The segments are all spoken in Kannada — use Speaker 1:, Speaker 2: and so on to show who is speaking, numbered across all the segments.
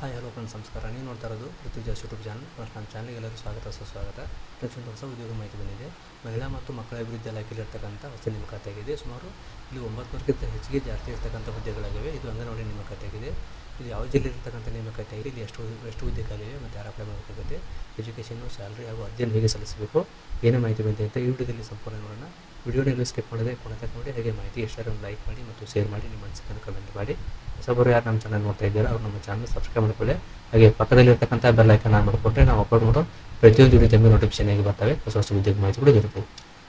Speaker 1: ಹಾಯ್, ಹಲೋ ಫ್ರೆಂಡ್ಸ್, ನಮಸ್ಕಾರ. ನೀವು ನೋಡ್ತಾ ಇರೋದು ಋತುಜಾಸ್ ಯೂಟ್ಯೂಬ್ ಚಾನಲ್. ಫಸ್ಟ್ ನಮ್ಮ ಚಾನಲ್ಗೆ ಎಲ್ಲರೂ ಸ್ವಾಗತ. ಸುಸ್ವಾಗತ ಪ್ರತಿಯೊಂದು ಹೊಸ ಉದ್ಯೋಗ ಮಾಹಿತಿ ಬಂದಿದೆ. ಮಹಿಳಾ ಮತ್ತು ಮಕ್ಕಳ ಅಭಿವೃದ್ಧಿ ಇಲಾಖೆಯಲ್ಲಿ ಇರ್ತಕ್ಕಂಥ ಹೊಸ ನೇಮಕಾತಿಯಾಗಿದೆ. ಸುಮಾರು ಇಲ್ಲಿ ಒಂಬತ್ತುವರೆಗಿಂತ ಹೆಚ್ಚಿಗೆ ಜಾಸ್ತಿ ಇರ್ತಕ್ಕಂಥ ಹುದ್ದೆಗಳಾಗಿವೆ. ಇದು ಅಂಗನವಾಡಿ ನೇಮಕಾತಿಯಾಗಿದೆ. ಇದು ಯಾವ ಜಿಲ್ಲೆ ಇರ್ತಕ್ಕಂಥ ನೇಮಕಾತಿಯಾಗಿದೆ? ಇಲ್ಲಿ ಎಷ್ಟು ಎಷ್ಟು ಹುದ್ದೆಗಳಿವೆ ಮತ್ತು ಯಾರ ಅಪ್ಲೈ ಮಾಡಬೇಕಾಗುತ್ತೆ? ಎಜುಕೇಷನ್ನು, ಸ್ಯಾಲ್ರಿ ಹಾಗೂ ಅರ್ಜಿಯನ್ನು ಹೇಗೆ ಸಲ್ಲಿಸಬೇಕು? ಏನೇ ಮಾಹಿತಿ ಬಂದಿದೆ ಅಂತ ಈ ವಿಡಿಯೋದಲ್ಲಿ ಸಂಪೂರ್ಣ ನೋಡೋಣ. ವಿಡಿಯೋನ ಸ್ಕಿಪ್ ಮಾಡದೆ ಕೊನೆ ತನಕ ನೋಡಿ. ಹಾಗೆ ಮಾಹಿತಿ ಎಷ್ಟಾದರೂ ಲೈಕ್ ಮಾಡಿ ಮತ್ತು ಶೇರ್ ಮಾಡಿ. ನಿಮ್ಮ ಅನಿಸಿಕೆಯನ್ನು ಕಮೆಂಟ್ ಮಾಡಿ. ಹೊಸಬರು ಯಾರು ನಮ್ಮ ಚಾನಲ್ ನೋಡ್ತಾ ಇದ್ದೀರಾ ಅವ್ರು ನಮ್ಮ ಚಾನಲ್ ಸಬ್ಸ್ಕ್ರೈಬ್ ಮಾಡ್ಕೊಳ್ಳಿ. ಹಾಗೆ ಪಕ್ಕದಲ್ಲಿ ಇರ್ತಕ್ಕಂಥ ಬೆಲ್ ಐಕನ್ ಆನ್ ಮಾಡಿಕೊಟ್ರೆ ನಾವು ಅಪ್ಲೋಡ್ ಮಾಡೋ ಪ್ರತಿಯೊಂದು ವಿಡಿಯೋ ತಮ್ಮ ನೋಟಿಫಿಕೇಶನ್ ಆಗಿ ಬರ್ತವೆ. ಹೊಸ ಹೊಸ ಉದ್ಯೋಗ ಮಾಹಿತಿ ಕೂಡ ಇರುತ್ತೆ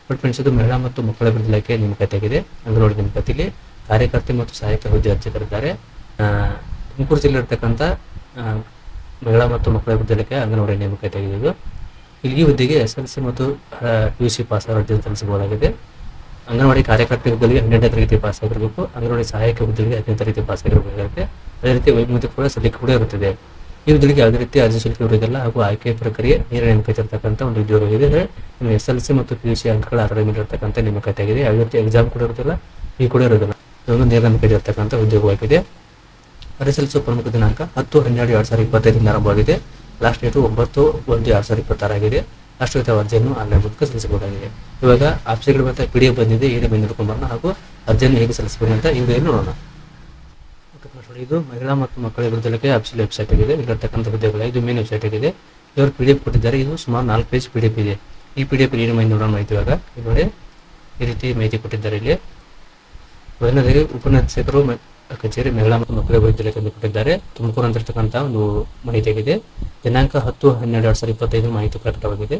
Speaker 1: ಬಟ್ ಫ್ರೆಂಡ್ಸ್ ಇದು ಮಹಿಳಾ ಮತ್ತು ಮಕ್ಕಳ ಅಭಿವೃದ್ಧಿ ಇಲಾಖೆ ನೇಮಕಾತಿಯಾಗಿದೆ ಅಂಗನವಾಡಿ ನೇಮಕಾತಿಲಿ ಕಾರ್ಯಕರ್ತೆ ಮತ್ತು ಸಹಾಯಕ ಹುದ್ದೆ ಅರ್ಜಿ ಕರೆದಿದ್ದಾರೆ ಆ, ತುಮಕೂರು ಜಿಲ್ಲೆ ಇರ್ತಕ್ಕಂಥ ಮಹಿಳಾ ಮತ್ತು ಮಕ್ಕಳ ಅಭಿವೃದ್ಧಿ ಇಲಾಖೆ ಅಂಗನವಾಡಿ ನೇಮಕಾತಿಯಾಗಿದೆ ಇದು. ಇಲ್ಲಿ ಹುದ್ದೆಗೆ ಎಸ್ ಎಲ್ ಸಿ ಮತ್ತು ಪಿ ಯು ಸಿ ಪಾಸ್ ಅರ್ಜಿ ಸಲ್ಲಿಸಬಹುದಾಗಿದೆ. ಅಂಗನವಾಡಿ ಕಾರ್ಯಕರ್ತ ಹುದ್ದೆಗೆ ಹನ್ನೆರಡನೇ ತರಗತಿ ಪಾಸ್ ಆಗಿರಬೇಕು. ಅಂಗನವಾಡಿ ಸಹಾಯಕ ಹುದ್ದೆಗೆ ಹದಿನೈದು ತರಗತಿ ಪಾಸ್ ಆಗಿರಬೇಕಾಗುತ್ತೆ ಅದೇ ರೀತಿ ವೈದ್ಯಮತಿ ಕೂಡ ಸಲ್ಲಿಕೆ ಕೂಡ ಇರುತ್ತದೆ. ಈ ಹುದ್ದೆಗೆ ಯಾವುದೇ ರೀತಿ ಅರ್ಜಿ ಶುಲ್ಕ ಇರುವುದಿಲ್ಲ ಹಾಗೂ ಆಯ್ಕೆ ಪ್ರಕ್ರಿಯೆ ನೇರ ನೇಮಕಾತಿ ಇರತಕ್ಕಂಥ ಒಂದು ಉದ್ಯೋಗವಾಗಿದೆ ಅಂದರೆ ನಿಮ್ಮ ಎಸ್ ಎಲ್ ಸಿ ಮತ್ತು ಪಿ ಯು ಸಿ ಅಂಕಗಳ ಆಧಾರದ ಮೇಲೆ ಇರತಕ್ಕಂಥ ನೇಮಕಾತಿ ಆಗಿದೆ ಯಾವುದೇ ರೀತಿ ಎಕ್ಸಾಮ್ ಕೂಡ ಇರುವುದಿಲ್ಲ, ಈ ಕೂಡ ಇರೋದಿಲ್ಲ ಇದೊಂದು ನೇರ ನೇಮಕಾತಿ ಇರತಕ್ಕಂಥ ಉದ್ಯೋಗವಾಗಿದೆ. ಅರ್ಜಿ ಸಲ್ಲಿಸುವ ಪ್ರಮುಖ ದಿನಾಂಕ ಹತ್ತು ಹನ್ನೆರಡು ಎರಡು ಸಾವಿರದ ಇಪ್ಪತ್ತೈದರಿಂದ ಆರಂಭವಾಗಿದೆ. ಲಾಸ್ಟ್ ಡೇಟು ಒಂಬತ್ತು ಒಂದು ಎರಡು ಸಾವಿರದ ಇಪ್ಪತ್ತಾರಾಗಿದೆ ರಾಷ್ಟ್ರೀಯ ಅರ್ಜಿಯನ್ನು ಆನ್ಲೈನ್ ಮೂಲಕ ಸಲ್ಲಿಸಬಹುದಾಗಿದೆ. ಇವಾಗ ಆಪ್ಷನ್ಗಳು ಮತ್ತೆ ಪಿ ಡಿ ಎಫ್ ಬಂದಿದೆ ಏನು ಬಂದು ನೋಡ್ಕೊಂಬರೋಣ ಹಾಗೂ ಅರ್ಜಿಯನ್ನು ಹೇಗೆ ಸಲ್ಲಿಸಬಹುದು ಅಂತ ಈಗ ನೋಡೋಣ. ಇದು ಮಹಿಳಾ ಮತ್ತು ಮಕ್ಕಳ ಇಲಾಖೆ ಆಫೀಸಿಯಲ್ ವೆಬ್ಸೈಟ್ ಆಗಿದೆ. ಇಲ್ಲಿರ್ತಕ್ಕಂಥ ಹುದ್ದೆಗಳ ಇದು ಮೇನ್ ವೆಬ್ಸೈಟ್ ಆಗಿದೆ. ಇವರು ಪಿ ಡಿ ಎಫ್ ಕೊಟ್ಟಿದ್ದಾರೆ. ಇದು ಸುಮಾರು ನಾಲ್ಕು ಪೇಜ್ ಪಿ ಡಿ ಎಫ್ ಇದೆ. ಈ ಪಿ ಡಿ ಎಫ್ ಏನು ಮಾಹಿತಿ ನೋಡೋಣ ಮಾಹಿತಿ ಇವಾಗ. ಇವರೇ ಈ ರೀತಿ ಮಾಹಿತಿ ಕೊಟ್ಟಿದ್ದಾರೆ ಇಲ್ಲಿ. ಮೊದಲನೇದಾಗಿ ಉಪನಿರ್ದೇಶಕರು ಮ- ಕಚೇರಿ ಮಹಿಳಾ ಮತ್ತು ಮಕ್ಕಳ ಅಭಿವೃದ್ಧಿ ಇಲಾಖೆ ಕೊಟ್ಟಿದ್ದಾರೆ ತುಮಕೂರು ಅಂತಿರ್ತಕ್ಕಂಥ ಒಂದು ಮಾಹಿತಿಯಾಗಿದೆ ದಿನಾಂಕ ಹತ್ತು ಹನ್ನೆರಡು ಎರಡು ಸಾವಿರದ ಇಪ್ಪತ್ತೈದು ಮಾಹಿತಿ ಪ್ರಕಟವಾಗಿದೆ.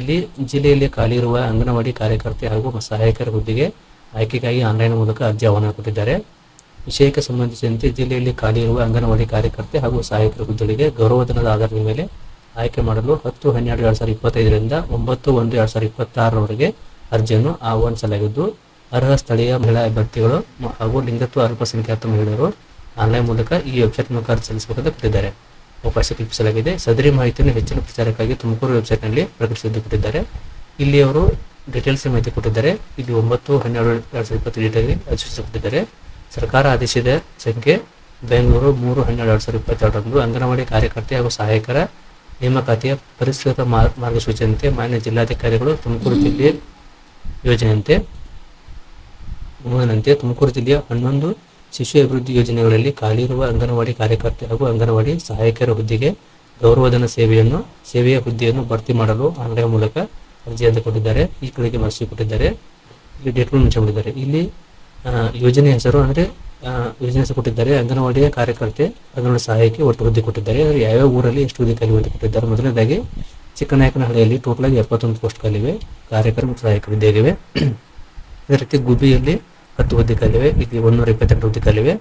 Speaker 1: ಇಲ್ಲಿ ಜಿಲ್ಲೆಯಲ್ಲಿ ಖಾಲಿ ಇರುವ ಅಂಗನವಾಡಿ ಕಾರ್ಯಕರ್ತೆ ಹಾಗೂ ಸಹಾಯಕರ ಹುದ್ದೆಗೆ ಆಯ್ಕೆಗಾಗಿ ಆನ್ಲೈನ್ ಮೂಲಕ ಅರ್ಜಿ ಆಹ್ವಾನ ಕೊಟ್ಟಿದ್ದಾರೆ. ವಿಷಯಕ್ಕೆ ಸಂಬಂಧಿಸಿದಂತೆ ಜಿಲ್ಲೆಯಲ್ಲಿ ಖಾಲಿ ಇರುವ ಅಂಗನವಾಡಿ ಕಾರ್ಯಕರ್ತೆ ಹಾಗೂ ಸಹಾಯಕರ ಹುದ್ದೆಗಳಿಗೆ ಗೌರವಧನದ ಆಧಾರದ ಮೇಲೆ ಆಯ್ಕೆ ಮಾಡಲು ಹತ್ತು ಹನ್ನೆರಡು ಎರಡ್ ಸಾವಿರದ ಇಪ್ಪತ್ತೈದರಿಂದ ಒಂಬತ್ತು ಒಂದು ಎರಡ್ ಸಾವಿರದ ಇಪ್ಪತ್ತಾರರವರೆಗೆ ಅರ್ಜಿಯನ್ನು ಆಹ್ವಾನಿಸಲಾಗಿದ್ದು ಅರ್ಹ ಸ್ಥಳೀಯ ಮಹಿಳಾ ಅಭ್ಯರ್ಥಿಗಳು ಹಾಗೂ ಲಿಂಗತ್ವ ಅಲ್ಪಸಂಖ್ಯಾತ ಮಹಿಳೆಯರು ಆನ್ಲೈನ್ ಮೂಲಕ ಈ ವೆಬ್ಸೈಟ್ ಮೂಲಕ ಅರ್ಜಿ ಸಲ್ಲಿಸಬೇಕಂತ ಕೊಟ್ಟಿದ್ದಾರೆ ಅವಕಾಶ ಕಲ್ಪಿಸಲಾಗಿದೆ. ಸದರಿ ಮಾಹಿತಿಯನ್ನು ಹೆಚ್ಚಿನ ಪ್ರಚಾರಕ್ಕಾಗಿ ತುಮಕೂರು ವೆಬ್ಸೈಟ್ನಲ್ಲಿ ಪ್ರಕಟಿಸಿದ್ದು ಕೊಟ್ಟಿದ್ದಾರೆ ಇಲ್ಲಿ ಅವರು ಡೀಟೇಲ್ಸ್ ಮಾಹಿತಿ ಕೊಟ್ಟಿದ್ದಾರೆ. ಇಲ್ಲಿ ಒಂಬತ್ತು, ಹನ್ನೆರಡು, ಎರಡು ಸಾವಿರದ ಇಪ್ಪತ್ತು ಡೀಟೇಲ್ ಅಧಿಸೂಚನೆ ಕೊಟ್ಟಿದ್ದಾರೆ ಸರ್ಕಾರ ಆದೇಶದ ಸಂಖ್ಯೆ ಬೆಂಗಳೂರು ಮೂರು, ಹನ್ನೆರಡು, ಎರಡು ಸಾವಿರದ ಇಪ್ಪತ್ತೆರಡರಂದು ಅಂಗನವಾಡಿ ಕಾರ್ಯಕರ್ತೆ ಹಾಗೂ ಸಹಾಯಕರ ನೇಮಕಾತಿಯ ಪರಿಷ್ಕೃತ ಮಾರ್- ಮಾರ್ಗಸೂಚಿಯಂತೆ ಮಾನ್ಯ ಜಿಲ್ಲಾಧಿಕಾರಿಗಳು ತುಮಕೂರು ಜಿಲ್ಲೆ ಯೋಜನೆಯಂತೆ ಮುಂದಿನಂತೆ ತುಮಕೂರು ಜಿಲ್ಲೆಯ ಹನ್ನೊಂದು ಶಿಶು ಅಭಿವೃದ್ಧಿ ಯೋಜನೆಗಳಲ್ಲಿ ಖಾಲಿ ಇರುವ ಅಂಗನವಾಡಿ ಕಾರ್ಯಕರ್ತೆ ಹಾಗೂ ಅಂಗನವಾಡಿ ಸಹಾಯಕರ ಹುದ್ದೆಗೆ ಗೌರವಧನ ಸೇವೆಯನ್ನು, ಸೇವೆಯ ಹುದ್ದೆಯನ್ನು ಭರ್ತಿ ಮಾಡಲು ಆನ್ಲೈನ್ ಮೂಲಕ ಅರ್ಜಿಯನ್ನು ಕೊಟ್ಟಿದ್ದಾರೆ. ಈ ಕಡೆಗೆ ಮನಸ್ಸು ಕೊಟ್ಟಿದ್ದಾರೆ. ಇಲ್ಲಿ ಡೇಟ್ಗಳು ಕೊಟ್ಟಿದ್ದಾರೆ. ಇಲ್ಲಿ ಯೋಜನೆ ಹೆಸರು ಅಂದರೆ ಯೋಜನೆ ಹೆಸರು ಕೊಟ್ಟಿದ್ದಾರೆ. ಅಂಗನವಾಡಿಯ ಕಾರ್ಯಕರ್ತೆ, ಅಂಗನವಾಡಿ ಸಹಾಯಕ್ಕೆ ಒಟ್ಟು ಹುದ್ದೆ ಕೊಟ್ಟಿದ್ದಾರೆ. ಅಂದರೆ ಯಾವ್ಯಾವ ಊರಲ್ಲಿ ಎಷ್ಟು ಹುದ್ದೆ ಖಾಲಿ ಅಂತ ಕೊಟ್ಟಿದ್ದಾರೆ. ಮೊದಲನೇದಾಗಿ, ಚಿಕ್ಕನಾಯಕನಹಳ್ಳಿಯಲ್ಲಿ ಟೋಟಲ್ ಆಗಿ ಎಪ್ಪತ್ತೊಂದು ಪೋಸ್ಟ್ ಖಾಲಿವೆ. ಕಾರ್ಯಕರ್ತ ಮತ್ತು ಸಹಾಯಕ ಹುದ್ದೆಗಿವೆ ಅದೇ ರೀತಿ ಗುಬ್ಬಿಯಲ್ಲಿ ಹತ್ತು ಹುದ್ದೆ ಖಾಲಿವೆ ಇಲ್ಲಿ ಒಂದೂರ ಇಪ್ಪತ್ತೆಂಟು ಹುದ್ದೆ ಖಾಲಿವೆ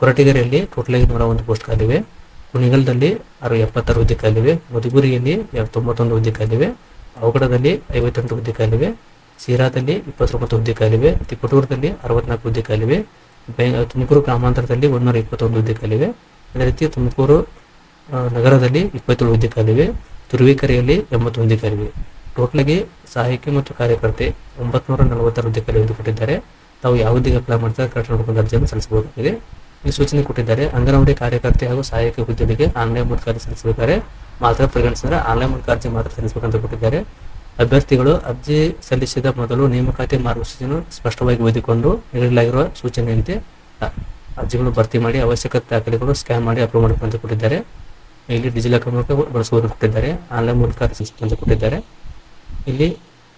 Speaker 1: ಕೊರಟಗೆರೆಯಲ್ಲಿ ಟೋಟಲ್ ಆಗಿ ನೂರ ಒಂದು ಪೋಸ್ಟ್ ಖಾಲಿವೆ ಕುಣಿಗಲ್ದಲ್ಲಿ ಆರು ಎಪ್ಪತ್ತಾರು ಹುದ್ದೆ ಖಾಲಿವೆ ಮಧುಗುರಿಯಲ್ಲಿ ತೊಂಬತ್ತೊಂದು ಹುದ್ದೆ ಖಾಲಿವೆ ಅವಘಡದಲ್ಲಿ ಐವತ್ತೆಂಟು ಹುದ್ದೆ ಖಾಲಿವೆ ಸೀರಾದಲ್ಲಿ ಇಪ್ಪತ್ತೊಂಬತ್ತು ಹುದ್ದೆ ಖಾಲಿವೆ ತಿಪಟೂರದಲ್ಲಿ ಅರವತ್ನಾಲ್ಕು ಹುದ್ದೆ ಖಾಲಿವೆ ತುಮಕೂರು ಗ್ರಾಮಾಂತರದಲ್ಲಿ ಒಂದೂರ ಇಪ್ಪತ್ತೊಂದು ಹುದ್ದೆ ಖಾಲಿವೆ ಅದೇ ರೀತಿ ತುಮಕೂರು ನಗರದಲ್ಲಿ ಇಪ್ಪತ್ತೇಳು ಹುದ್ದೆ ಖಾಲಿವೆ ತುರುವೇಕೆರೆಯಲ್ಲಿ ಎಂಬತ್ತು ಹುದ್ದೆ ಖಾಲಿವೆ ಟೋಟಲ್ ಆಗಿ ಸಹಾಯಕಿ ಮತ್ತು ಕಾರ್ಯಕರ್ತೆ ಒಂಬತ್ನೂರ ನಲವತ್ತಾರು ಹುದ್ದೆ ಖಾಲಿ ಕೊಟ್ಟಿದ್ದಾರೆ. ತಾವು ಯಾವುದೇ ಹುದ್ದೆಗೆ ಅಪ್ಲೈ ಮಾಡ್ತಾರೆ ಕರೆಕ್ಟ್ ನೋಡ್ಕೊಂಡು ಅರ್ಜಿಯನ್ನು ಸಲ್ಲಿಸಬಹುದಾಗಿದೆ ಈ ಸೂಚನೆ ಕೊಟ್ಟಿದ್ದಾರೆ, ಅಂಗನವಾಡಿ ಕಾರ್ಯಕರ್ತೆ ಹಾಗೂ ಸಹಾಯಕ ಹುದ್ದೆಗಳಿಗೆ ಆನ್ಲೈನ್ ಮೂಲಕ ಅರ್ಜಿ ಸಲ್ಲಿಸಬೇಕಾದ್ರೆ ಮಾತ್ರ ಪರಿಗಣಿಸಿದ್ರೆ ಆನ್ಲೈನ್ ಮೂಲಕ ಅರ್ಜಿ ಮಾತ್ರ ಸಲ್ಲಿಸಬೇಕಂತ ಕೊಟ್ಟಿದ್ದಾರೆ. ಅಭ್ಯರ್ಥಿಗಳು ಅರ್ಜಿ ಸಲ್ಲಿಸಿದ ಮೊದಲು ನೇಮಕಾತಿ ಮಾರ್ಗಸೂಚಿಯನ್ನು ಸ್ಪಷ್ಟವಾಗಿ ಓದಿಕೊಂಡು ನೀಡಲಾಗಿರುವ ಸೂಚನೆಯಂತೆ ಅರ್ಜಿಗಳು ಭರ್ತಿ ಮಾಡಿ ಅವಶ್ಯಕ ದಾಖಲೆಗಳು ಸ್ಕ್ಯಾನ್ ಮಾಡಿ ಅಪ್ಲೋಡ್ ಮಾಡಬೇಕಂತ ಕೊಟ್ಟಿದ್ದಾರೆ. ಇಲ್ಲಿ ಡಿಜಿಲಾಕರ್ ಮೂಲಕ ಬಳಸುವುದು ಕೊಟ್ಟಿದ್ದಾರೆ. ಆನ್ಲೈನ್ ಮೂಲಕ ಸಲ್ಲಿಸಬೇಕಂತ ಕೊಟ್ಟಿದ್ದಾರೆ. ಇಲ್ಲಿ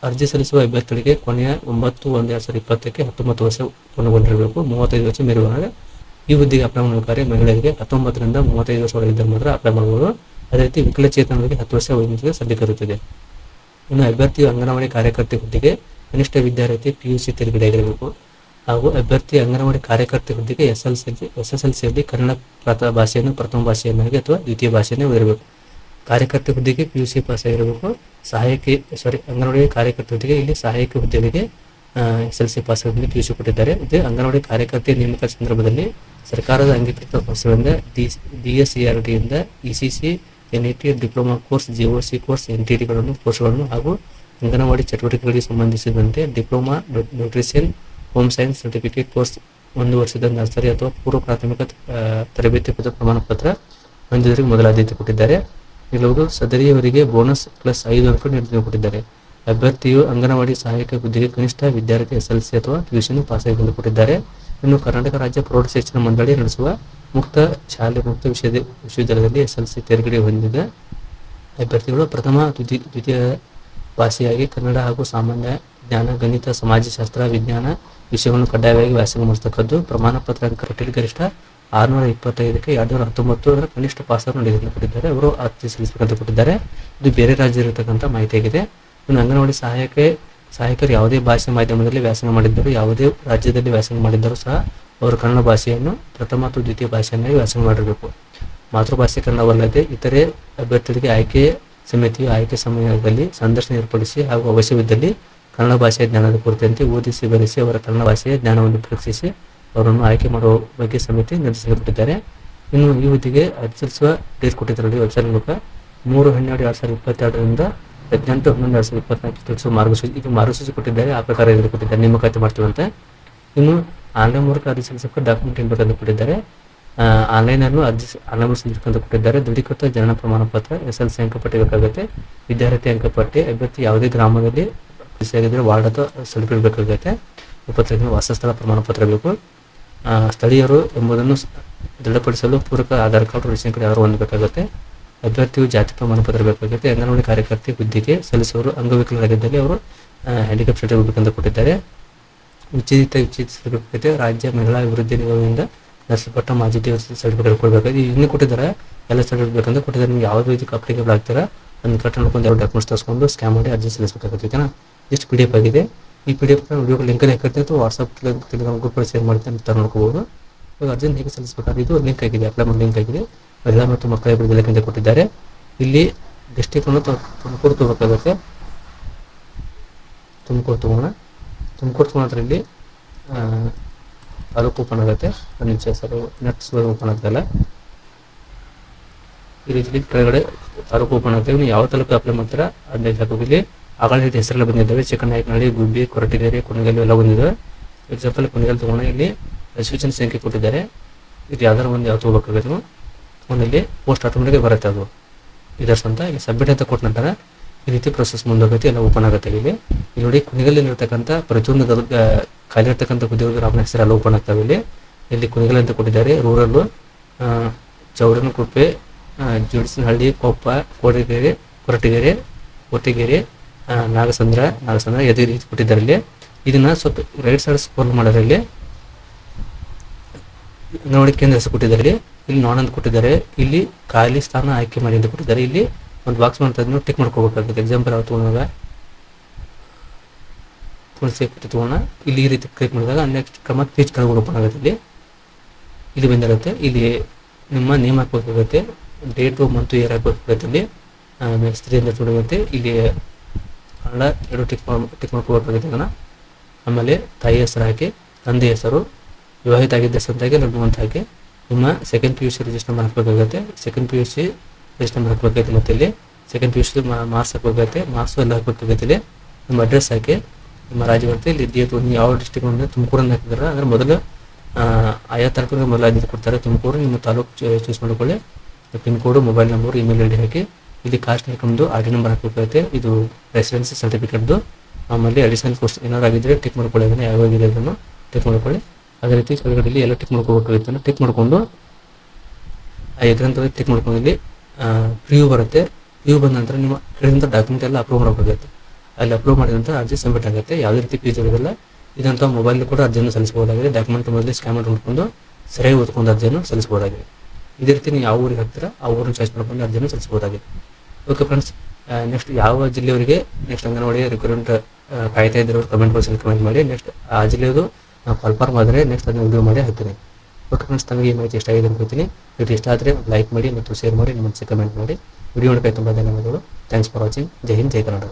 Speaker 1: ಅರ್ಜಿ ಸಲ್ಲಿಸುವ ಅಭ್ಯರ್ಥಿಗಳಿಗೆ ಕೊನೆಯ ಒಂಬತ್ತು ಒಂದು ಎರಡು ಸಾವಿರದ ಇಪ್ಪತ್ತಕ್ಕೆ ಹತ್ತೊಂಬತ್ತು ವರ್ಷ ಪೂರ್ಣಗೊಂಡಿರಬೇಕು. ಮೂವತ್ತೈದು ವರ್ಷ ಮೀರುವಾಗ ಈ ಹುದ್ದೆಗೆ ಅಪ್ಲೈ ಮಾಡಬೇಕಾದ್ರೆ ಮಹಿಳೆಯರಿಗೆ ಹತ್ತೊಂಬತ್ತರಿಂದ ಮೂವತ್ತೈದು ವರ್ಷ ಒಳಗಿದ್ದರೆ ಮಾತ್ರ ಅಪ್ಲೈ ಮಾಡಬಹುದು ಅದೇ ರೀತಿ ವಿಕಲಚೇತನರಿಗೆ ಹತ್ತು ವರ್ಷ ವಯಸ್ಸಿಗೆ ಸಲ್ಲಿಕರುತ್ತದೆ ಇನ್ನು ಅಭ್ಯರ್ಥಿಯು ಅಂಗನವಾಡಿ ಕಾರ್ಯಕರ್ತೆ ಹುದ್ದೆಗೆ ಕನಿಷ್ಠ ವಿದ್ಯಾರ್ಥಿ ಪಿ ಯು ಸಿ ಹಾಗೂ ಅಭ್ಯರ್ಥಿ ಅಂಗನವಾಡಿ ಕಾರ್ಯಕರ್ತೆ ಹುದ್ದೆಗೆ S L C S S L ಸಿಯಲ್ಲಿ ಕನ್ನಡ ಪ್ರಥಮ ಭಾಷೆಯನ್ನು ಪ್ರಥಮ ಭಾಷೆಯನ್ನಾಗಿ ಅಥವಾ ದ್ವಿತೀಯ ಭಾಷೆಯನ್ನು ಇರಬೇಕು ಕಾರ್ಯಕರ್ತೆ ಹುದ್ದೆಗೆ ಪಿ ಯು ಸಿ ಪಾಸ್ ಆಗಿರಬೇಕು ಸಹಾಯಕಿ ಸಾರಿ ಅಂಗನವಾಡಿ ಕಾರ್ಯಕರ್ತರಿಗೆ ಇಲ್ಲಿ ಸಹಾಯಕ ಹುದ್ದೆಗಳಿಗೆ ಎಸ್ ಎಲ್ ಸಿ ಪಾಸ್ ಆಗಿರಬೇಕು ಪಿ ಯು ಕೊಟ್ಟಿದ್ದಾರೆ. ಇದು ಅಂಗನವಾಡಿ ಕಾರ್ಯಕರ್ತೆ ನೇಮಕ ಸಂದರ್ಭದಲ್ಲಿ ಸರ್ಕಾರದ ಅಂಗೀಕೃತ ಸಂಸ್ಥೆಗಳಿಂದ D S C R ಡಿಯಿಂದ E C C, N E T, diploma course, G O C course, N T ಟಿಗಳನ್ನು ಕೋರ್ಸ್ಗಳನ್ನು ಹಾಗೂ ಅಂಗನವಾಡಿ ಚಟುವಟಿಕೆಗಳಿಗೆ ಸಂಬಂಧಿಸಿದಂತೆ diploma nutrition, home science certificate course ಒಂದು ವರ್ಷದ ನರ್ಸರಿ ಅಥವಾ ಪೂರ್ವ ಪ್ರಾಥಮಿಕ ತರಬೇತಿ ಪದ ಪ್ರಮಾಣ ಪತ್ರ ಮೊದಲ ಆದ್ಯತೆ ಕೊಟ್ಟಿದ್ದಾರೆ. ಕೆಲವರು ಸದರಿಯವರಿಗೆ ಬೋನಸ್ ಪ್ಲಸ್ ಐದು ಅಂಕ ನೀಡಿದ್ದಾರೆ ಅಭ್ಯರ್ಥಿಯು ಅಂಗನವಾಡಿ ಸಹಾಯಕ ಹುದ್ದೆಗೆ ಕನಿಷ್ಠ ವಿದ್ಯಾರ್ಥಿ ಎಸ್ ಎಲ್ ಸಿ ಅಥವಾ ಟ್ಯೂಷನ್ ಪಾಸ್ ಆಗಿ ಕೊಟ್ಟಿದ್ದಾರೆ ಇನ್ನು ಕರ್ನಾಟಕ ರಾಜ್ಯ ಪ್ರೌಢ ಶಿಕ್ಷಣ ಮಂಡಳಿ ನಡೆಸುವ ಮುಕ್ತ ಶಾಲೆ, ಮುಕ್ತ ವಿಷಯದ ವಿಶ್ವವಿದ್ಯಾಲಯದಲ್ಲಿ ಎಸ್ ಎಲ್ ಸಿ ತೇರ್ಗಡೆ ಹೊಂದಿದ ಅಭ್ಯರ್ಥಿಗಳು ಪ್ರಥಮ, ದ್ವಿತೀಯ ಭಾಷೆಯಾಗಿ ಕನ್ನಡ ಹಾಗೂ ಸಾಮಾನ್ಯ ಜ್ಞಾನ, ಗಣಿತ, ಸಮಾಜಶಾಸ್ತ್ರ, ವಿಜ್ಞಾನ ವಿಷಯವನ್ನು ಕಡ್ಡಾಯವಾಗಿ ವ್ಯಾಸಂಗ ಮಾಡತಕ್ಕದ್ದು ಪ್ರಮಾಣ ಪತ್ರ ಗರಿಷ್ಠ ಆರುನೂರ ಇಪ್ಪತ್ತೈದಕ್ಕೆ ಎರಡು ನೂರ ಹತ್ತೊಂಬತ್ತು ಕನಿಷ್ಠ ಪಾಸನ್ನು ನಿಗದಿ ಕೊಟ್ಟಿದ್ದಾರೆ. ಅವರು ಅರ್ಜಿ ಸಲ್ಲಿಸಬೇಕಂತ ಕೊಟ್ಟಿದ್ದಾರೆ. ಇದು ಬೇರೆ ರಾಜ್ಯದಲ್ಲಿರ್ತಕ್ಕಂಥ ಮಾಹಿತಿಯಾಗಿದೆ ಇನ್ನು ಅಂಗನವಾಡಿ ಸಹಾಯಕ ಸಹಾಯಕರು ಯಾವುದೇ ಭಾಷೆ ಮಾಧ್ಯಮದಲ್ಲಿ ವ್ಯಾಸಂಗ ಮಾಡಿದ್ದರು, ಯಾವುದೇ ರಾಜ್ಯದಲ್ಲಿ ವ್ಯಾಸಂಗ ಮಾಡಿದ್ದರೂ ಸಹ ಅವರು ಕನ್ನಡ ಭಾಷೆಯನ್ನು ಪ್ರಥಮ ಮತ್ತು ದ್ವಿತೀಯ ಭಾಷೆಯನ್ನಾಗಿ ವ್ಯಾಸಂಗ ಮಾಡಿರಬೇಕು. ಮಾತೃಭಾಷೆ ಕನ್ನಡವಲ್ಲದೆ ಇತರೆ ಅಭ್ಯರ್ಥಿಗಳಿಗೆ ಆಯ್ಕೆ ಸಮಿತಿಯು ಆಯ್ಕೆ ಸಮಯದಲ್ಲಿ ಸಂದರ್ಶನ ಏರ್ಪಡಿಸಿ ಹಾಗೂ ಅವಶ್ಯವಿದ್ದಲ್ಲಿ ಕನ್ನಡ ಭಾಷೆಯ ಜ್ಞಾನದ ಕುರಿತಂತೆ ಓದಿಸಿ, ಬರೆಸಿ ಅವರ ಕನ್ನಡ ಭಾಷೆಯ ಜ್ಞಾನವನ್ನು ಪರೀಕ್ಷಿಸಿ ಅವರನ್ನು ಆಯ್ಕೆ ಮಾಡುವ ಬಗ್ಗೆ ಸಮಿತಿ ನಿರ್ಧರಿಸಲ್ಪಟ್ಟಿದ್ದಾರೆ ಇನ್ನು ಈ ಹುದ್ದೆಗೆ ಅರ್ಜಿ ಸಲ್ಲಿಸುವ ಡೇಟ್ ಕೊಟ್ಟಿದ್ದಾರೆ ವೆಬ್ಸೈಟ್ ಮೂಲಕ. ಮೂರು ಹನ್ನೆರಡು ಎರಡು ಸಾವಿರದ ಇಪ್ಪತ್ತೆರಡರಿಂದ ಹದಿನೆಂಟು, ಹನ್ನೊಂದು ಎರಡು ಸಾವಿರದ ಇಪ್ಪತ್ನಾಲ್ಕು ತಿಳಿಸುವ ಮಾರ್ಗಸೂಚಿ ಇದು ಮಾರ್ಗಸೂಚಿ ಕೊಟ್ಟಿದ್ದಾರೆ, ಆ ಪ್ರಕಾರ ಕೊಟ್ಟಿದ್ದಾರೆ. ನೇಮಕಾತಿ ಮಾಡ್ತೀವಂತೆ. ಇನ್ನು ಆನ್ಲೈನ್ ಮೂಲಕ ಅರ್ಜಿ ಸಲ್ಲಿಸಕ್ಕೆ ಡಾಕ್ಯುಮೆಂಟ್ ಏನು ಬೇಕಂತ ಕೊಟ್ಟಿದ್ದಾರೆ. ಆನ್ಲೈನಲ್ಲೂ ಅರ್ಜಿ ಆನ್ಲೈನ್ ಸಲ್ಲಿಸಬೇಕಂತ ಕೊಟ್ಟಿದ್ದಾರೆ. ದೃಢೀಕೃತ ಜನನ ಪ್ರಮಾಣ ಪತ್ರ ಎಸ್ ಎಲ್ ಸಿ ಅಂಕಪಟ್ಟಿ ಬೇಕಾಗುತ್ತೆ. ವಿದ್ಯಾರ್ಥಿ ಅಂಕಪಟ್ಟಿ ಅಭ್ಯರ್ಥಿ ಯಾವುದೇ ಗ್ರಾಮದಲ್ಲಿ ಆಗಿದ್ರೆ ವಾರ್ಡ್ ಅಥವಾ ಸಲ್ಲಿಸಬೇಕಾಗುತ್ತೆ ಬೇಕಾಗುತ್ತೆ. ಇಪ್ಪತ್ತೈದು ವಾಸಸ್ಥಳ ಪ್ರಮಾಣ ಪತ್ರ ಬೇಕು. ಸ್ಥಳೀಯರು ಎಂಬುದನ್ನು ದೃಢಪಡಿಸಲು ಪೂರಕ ಆಧಾರ್ ಕಾರ್ಡ್ ರೇಷನ್ ಕಾರ್ಡ್ ಯಾರು ಹೊಂದಬೇಕಾಗುತ್ತೆ ಬೇಕಾಗುತ್ತೆ. ಅಭ್ಯರ್ಥಿಯು ಜಾತಿ ಪ್ರಮಾಣ ಪತ್ರ ಬೇಕಾಗುತ್ತೆ. ಅಂಗನವಾಡಿ ಕಾರ್ಯಕರ್ತೆ ಹುದ್ದೆಗೆ ಸಲ್ಲಿಸುವವರು ಅಂಗವಿಕಲರಾಗಿದ್ದಲ್ಲಿ ಅವರು ಹ್ಯಾಂಡಿಕ್ಯಾಪ್ ಸರ್ಟಿಫಿಕೇಟ್ ಬೇಕಂತ ಕೊಟ್ಟಿದ್ದಾರೆ. ಉಚಿತ ಉಚಿತ ರಾಜ್ಯ ಮಹಿಳಾ ಅಭಿವೃದ್ಧಿ ನಿಗಮದಿಂದ ನಡೆಸಲ್ಪಟ್ಟ ಮಾಜಿ ಸರ್ಟಿಫಿಕೇಟ್ ಕೊಡಬೇಕು ಇನ್ನೂ ಕೊಟ್ಟಿದ್ದಾರೆ. ಎಲ್ಲ ಸರ್ಟಿಫಿಕೇಟ್ ಬೇಕಂತ ಕೊಟ್ಟಿದ್ದಾರೆ. ನೀವು ಯಾವ ರೀತಿ ಅಪ್ಲಿಕೇಬಲ್ ಆಗ್ತೀರಾ? ಅದನ್ನು ಕಟ್ ಮಾಡ್ಕೊಂಡು ಎರಡು ಡಾಕ್ಯುಮೆಂಟ್ಸ್ ತರಿಸ್ಕೊಂಡು ಸ್ಕ್ಯಾನ್ ಮಾಡಿ ಅರ್ಜಿ ಸಲ್ಲಿಸಬೇಕಾಗುತ್ತೆ. ಓಕೆನಾ? ಜಸ್ಟ್ ಪಿ ಎಫ್ ಆಗಿದೆ. ಈ ಪಿ ಡಿ ಎಫ್ ವಿಡಿಯೋ ಲಿಂಕಲ್ಲಿ ಹಾಕಿರ್ತೀನಿ ಅಥವಾ ವಾಟ್ಸಪ್ ಟೆಲಿಗ್ರಾಮ್ ಗ್ರೂಪಲ್ಲಿ ಶೇರ್ ಮಾಡ್ತೀನಿ ಅಂತ ನೋಡ್ಕೋಬಹುದು ಇವಾಗ ಅರ್ಜೆಂಟ್ ಹೇಗೆ ಸಲ್ಲಿಸಬೇಕಾದ್ರೆ ಇದು ಲಿಂಕ್ ಆಗಿದೆ ಅಪ್ಲೈ ಮಾಡಿ ಲಿಂಕ್ ಆಗಿದೆ. ಮಹಿಳಾ ಮತ್ತು ಮಕ್ಕಳ ಅಭಿವೃದ್ಧಿ ಅಂತ ಕೊಟ್ಟಿದ್ದಾರೆ. ಇಲ್ಲಿ ಡಿಸ್ಟಿಕ್ ಅನ್ನು ತುಮಕೂರು ತಗೋಬೇಕಾಗುತ್ತೆ. ತುಮಕೂರು ತಗೋಣ. ತುಮಕೂರು ತಗೊಂಡ್ರೆ ಇಲ್ಲಿ ತಾಲೂಕು ಓಪನ್ ಆಗುತ್ತೆ. ನಿಮಿಷ ನೆಟ್ಸ್ ಓಪನ್ ಆಗ್ತಾಯಿಲ್ಲ ಈ ರೀತಿ ಕೆಳಗಡೆ ತಾಲೂಕು ಓಪನ್ ಆಗುತ್ತೆ ನೀವು ಯಾವ ತಾಲೂಕು ಅಪ್ಲೈ ಮಾಡ್ತೀರಾ ಅದನ್ನೇ ಇಲ್ಲಿ ಆಗಳ ರೀತಿ ಹೆಸರೆಲ್ಲ ಬಂದಿದ್ದಾವೆ. ಚಿಕ್ಕನಾಯಕನಹಳ್ಳಿ ಗುಬ್ಬಿ ಕೊರಟಿಗೆರೆ ಕೊನಗಲ್ಲು ಎಲ್ಲ ಬಂದಿದ್ದಾವೆ. ಎಕ್ಸಾಂಪಲ್ ಕುಣಿಗಲ್ ತಗೊಂಡ ಇಲ್ಲಿ ರೆಸ್ಟ್ರಿಕ್ಷನ್ ಸಂಖ್ಯೆ ಕೊಟ್ಟಿದ್ದಾರೆ. ಇದು ಯಾವ್ದಾರು ಒಂದು ಯಾವ ತಗೋಬೇಕಾಗುತ್ತೆ ನೀವು? ಒಂದಲ್ಲಿ ಪೋಸ್ಟ್ ಆಟೋಮೆಟಿಕ್ ಬರುತ್ತೆ ಅದು. ಇದರ್ಸ್ ಅಂತ. ಇಲ್ಲಿ ಸಬ್ಮಿಟ್ ಅಂತ ಕೊಟ್ಟ ನಂತರ ಈ ರೀತಿ ಪ್ರೊಸೆಸ್ ಮುಂದೋಗುತ್ತೆ ಎಲ್ಲ ಓಪನ್ ಆಗುತ್ತೆ ಇಲ್ಲಿ. ಇಲ್ಲಿ ನೋಡಿ ಕುಣಿಗಲ್ಲಿ ಇರ್ತಕ್ಕಂಥ ಪ್ರತಿಯೊಂದು ಖಾಲಿ ಇರ್ತಕ್ಕಂಥ ಹುದ್ದೆಗಳು ಗ್ರಾಮೀಣ ಹೆಸರು ಎಲ್ಲ ಓಪನ್ ಆಗ್ತಾವೆ ಇಲ್ಲಿ. ಇಲ್ಲಿ ಕುಣಿಗಲ್ ಅಂತ ಕೊಟ್ಟಿದ್ದಾರೆ. ರೂರಲ್ಲು ಚೌಡನಕುಪ್ಪೆ ಜುಡಿಸನಹಳ್ಳಿ ಕೊಪ್ಪ ಕೋಟಗೆರೆ ಕೊರಟಗೆರೆ ಕೊಟ್ಟಿಗೆರೆ ಆ, ನಾಗಸಂದ್ರ ನಾಗಸಂದ್ರ ಎದೆ ರೀತಿ ಕೊಟ್ಟಿದ್ದಾರೆ ಇಲ್ಲಿ ಇದನ್ನ ಸ್ವಲ್ಪ ರೈಟ್ ಸೈಡ್ ಸ್ಕೋರ್ ಮಾಡೋದ್ರಲ್ಲಿ. ನೋಡಿ ಕೇಂದ್ರ ಹೆಸರು ಕೊಟ್ಟಿದ್ದಾರೆ ಇಲ್ಲಿ ನಾನ್ ಅಂತ ಕೊಟ್ಟಿದ್ದಾರೆ. ಇಲ್ಲಿ ಖಾಲಿ ಸ್ಥಾನ ಆಯ್ಕೆ ಮಾಡಿ ಅಂತ ಕೊಟ್ಟಿದ್ದಾರೆ. ಇಲ್ಲಿ ಒಂದು ಬಾಕ್ಸ್ ಮಾಡ್ತಾ ನೀವು ಟಿಕ್ ಮಾಡ್ಕೋಬೇಕಾಗುತ್ತೆ. ಎಕ್ಸಾಂಪಲ್ ಅವ್ರು ತಗೊಂಡಾಗ? ತುಳಸಿ ತಗೋಣ. ಇಲ್ಲಿ ಈ ರೀತಿ ಕ್ಲಿಕ್ ಮಾಡಿದಾಗ ನೆಕ್ಸ್ಟ್ ಕ್ರಮ ಪೇಜ್ ಕೆಳಗೆ ಓಪನ್ ಆಗುತ್ತೆ ಇಲ್ಲಿ. ಇಲ್ಲಿ ಬಂದಿರುತ್ತೆ. ಇಲ್ಲಿ ನಿಮ್ಮ ನೇಮ್ ಹಾಕ್ಬೇಕಾಗುತ್ತೆ. ಡೇಟು ಮಂತು ಇಯರ್ ಹಾಕ್ಬೇಕಾಗುತ್ತೆ ಇಲ್ಲಿ. ಸ್ತ್ರೀ ಅಂತ ತೊಡಗುತ್ತೆ ಇಲ್ಲಿ ಕನ್ನಡ ಎರಡು ಟಿಕ್ ಟಿಕ್ ಮಾಡ್ಕೋಬೇಕಾಗುತ್ತೆ ಇದನ್ನ ಆಮೇಲೆ ತಾಯಿ ಹೆಸರು ಹಾಕಿ ತಂದೆ ಹೆಸರು ವಿವಾಹಿತ ಆಗಿದ್ದ ಹಾಕಿ ಲಗ್ನ ಹಾಕಿ ನಿಮ್ಮ second P U C register number second P U C register number ಮತ್ತೆ ಇಲ್ಲಿ. Second P U C marks ಹಾಕ್ಬೇಕಾಗುತ್ತೆ marks ಎಲ್ಲ ಹಾಕ್ಬೇಕಾಗುತ್ತೆ ಇಲ್ಲಿ. ನಿಮ್ಮ ಅಡ್ರೆಸ್ ಹಾಕಿ, ನಿಮ್ಮ ರಾಜ್ಯ ಬರುತ್ತೆ ಇಲ್ಲಿ ದೇತು ನೀವು ಯಾವ ಡಿಸ್ಟಿಕ್ ಅಂದರೆ ತುಮಕೂರನ್ನು ಹಾಕಿದ್ರೆ? ಅಂದರೆ ಮೊದಲು ಆಯಾ ತಾಲೂಕಿನ ಮೊದಲು ಆದ್ಯತೆ ಕೊಡ್ತಾರೆ. ತುಮಕೂರು, ನಿಮ್ಮ ತಾಲೂಕು ಚೂಸ್ ಮಾಡಿಕೊಳ್ಳಿ. Pin code mobile number email I D ಹಾಕಿ. ಇಲ್ಲಿ ಕಾಸ್ಟ್ ಹಾಕೊಂಡು ಆರ್ ಡಿ ನಂಬರ್ ಹಾಕಬೇಕಾಗುತ್ತೆ ಇದು ರೆಸಿಡೆನ್ಸಿ ಸರ್ಟಿಫಿಕೇಟ್ದು ಆಮೇಲೆ ಅಡಿಷನಲ್ ಕೋರ್ಸ್ ಏನಾದ್ರು ಆಗಿದ್ರೆ ಟಿಕ್ ಮಾಡ್ಕೊಳ್ಳಿ, ಅದನ್ನು ಯಾವಾಗಿದೆ ಅದನ್ನು ಟಿಕ್ ಮಾಡ್ಕೊಳ್ಳಿ. ಅದೇ ರೀತಿ ಕೆಳಗಡೆ ಎಲ್ಲ ಟಿಕ್ ಮಾಡ್ಕೋಬೇಕಾಗುತ್ತೆ ಟಿಕ್ ಮಾಡ್ಕೊಂಡು ಆ ಎಗ್ರಂತ ಟಿಕ್ ಮಾಡ್ಕೊಂಡು ಇಲ್ಲಿ ಪ್ರಿವ್ಯೂ ಬರುತ್ತೆ. ಪ್ರಿವ್ಯೂ ಬಂದ ನಂತರ ನಿಮ್ಮ ಹೇಳಿದಂಥ ಡಾಕ್ಯುಮೆಂಟ್ ಎಲ್ಲ ಅಪ್ರೂವ್ ಮಾಡಬೇಕಾಗುತ್ತೆ ಅಲ್ಲಿ ಅಪ್ರೂವ್ ಮಾಡಿದ ನಂತರ ಅರ್ಜಿ ಸಬ್ಮಿಟ್ ಆಗುತ್ತೆ. ಯಾವುದೇ ರೀತಿ ಫೀಸ್ ಇರೋದಿಲ್ಲ. ಇದಂತ ಮೊಬೈಲ್ ಕೂಡ ಅರ್ಜಿಯನ್ನು ಸಲ್ಲಿಸಬಹುದಾಗಿದೆ. ಡಾಕ್ಯುಮೆಂಟ್ ಮೊದಲೇ ಸ್ಕ್ಯಾನ್ ಮಾಡಿ ನೋಡ್ಕೊಂಡು ಸರಿಯಾಗಿ ಓದ್ಕೊಂಡು ಅರ್ಜಿಯನ್ನು ಸಲ್ಲಿಸಬಹುದಾಗಿದೆ. ಇದೇ ರೀತಿ ನೀವು ಯಾವ ಊರಿಗೆ ಹಾಕ್ತೀರಾ, ಆ ಊರನ್ನು ಚಾಯ್ಸ್ ಮಾಡ್ಕೊಂಡು ಅರ್ಜಿಯನ್ನು ಸಲ್ಲಿಸಬಹುದಾಗಿದೆ. ಓಕೆ ಫ್ರೆಂಡ್ಸ್ ನೆಕ್ಸ್ಟ್ ಯಾವ ಜಿಲ್ಲೆಯವರಿಗೆ ನೆಕ್ಸ್ಟ್ ಅಂಗನವಾಡಿ ರಿಕ್ರೂಟ್ಮೆಂಟ್ ಕಾಯ್ತಾ ಇದ್ರು ಕಮೆಂಟ್ ಬಾಕ್ಸಲ್ಲಿ ಕಮೆಂಟ್ ಮಾಡಿ. ನೆಕ್ಸ್ಟ್ ಆ ಜಿಲ್ಲೆಯದು ನಾವು ಕನ್ಫರ್ಮ್ ಆದರೆ ನೆಕ್ಸ್ಟ್ ಅದನ್ನ ವಿಡಿಯೋ ಮಾಡಿ ಹಾಕ್ತೀನಿ. ಓಕೆ ಫ್ರೆಂಡ್ಸ್ ತಮಗೆ ಈ ಮಾಹಿತಿ ಇಷ್ಟ ಆಗಿದೆ ಅನ್ಕೋತೀನಿ. ಇದು ಇಷ್ಟ ಆದರೆ ಲೈಕ್ ಮಾಡಿ ಮತ್ತು ಶೇರ್ ಮಾಡಿ, ನಿಮ್ಮ ಕಮೆಂಟ್ ಮಾಡಿ. ವಿಡಿಯೋ ನೋಡೋಕೆ ತುಂಬ ಧನ್ಯವಾದಗಳು. Thanks for watching Jai Hind, Jai Kannada